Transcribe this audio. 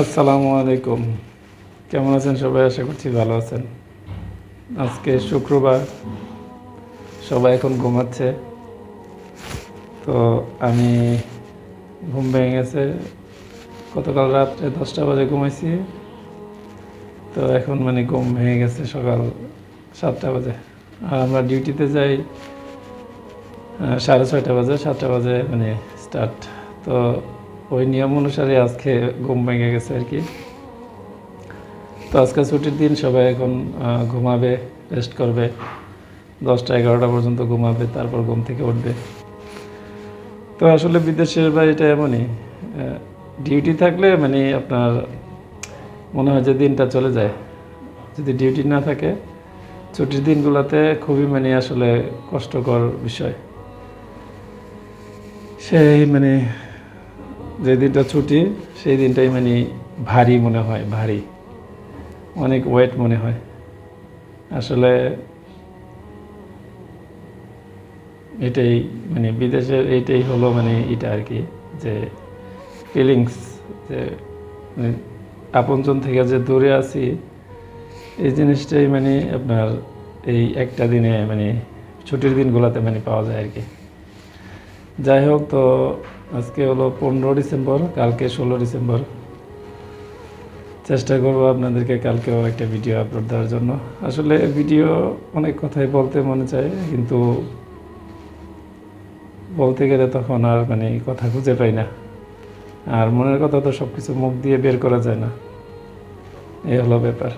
আসসালামু আলাইকুম। কেমন আছেন সবাই? আশা করছি ভালো আছেন। আজকে শুক্রবার। সবাই এখন ঘুমাচ্ছে। তো আমি ঘুম ভেঙে গেছে। গতকাল রাত্রে দশটা বাজে ঘুমাইছি। তো এখন মানে ঘুম ভেঙে গেছে সকাল সাতটা বাজে। আর আমরা ডিউটিতে যাই সাড়ে ছয়টা বাজে, সাতটা বাজে মানে স্টার্ট তো ওই নিয়ম অনুসারে আজকে ঘুম ভেঙে গেছে আর কি। তো আজকে ছুটির দিন সবাই এখন ঘুমাবে রেস্ট করবে। দশটা, এগারোটা পর্যন্ত ঘুমাবে, তারপর ঘুম থেকে উঠবে। তো আসলে বিদেশের বাড়িটা এমনই ডিউটি থাকলে মানে আপনার মনে হয় যে দিনটা চলে যায়। যদি ডিউটি না থাকে, ছুটির দিনগুলোতে খুবই মানে আসলে কষ্টকর বিষয়। সেই মানে যে দিনটা ছুটি, সেই দিনটাই মানে ভারী মনে হয়, ভারী। অনেক ওয়েট মনে হয়। আসলে এটাই মানে বিদেশের এইটাই হলো মানে এটা আর কি, যে ফিলিংস যে মানে আপনজন থেকে যে দূরে আছি, এই জিনিসটাই মানে আপনার এই একটা দিনে মানে ছুটির দিনগুলোতে মানে পাওয়া যায় আর কি। যাই হোক, তো আজকে হলো পনেরো ডিসেম্বর, কালকে ষোলো ডিসেম্বর। চেষ্টা করব আপনাদেরকে কালকেও একটা ভিডিও আপলোড দেওয়ার জন্য। আসলে ভিডিও অনেক কথাই বলতে মনে চায়, কিন্তু বলতে গেলে তখন আর মানে কথা খুঁজে পাই না। আর মনের কথা তো সব কিছু মুখ দিয়ে বের করা যায় না। এই হলো ব্যাপার।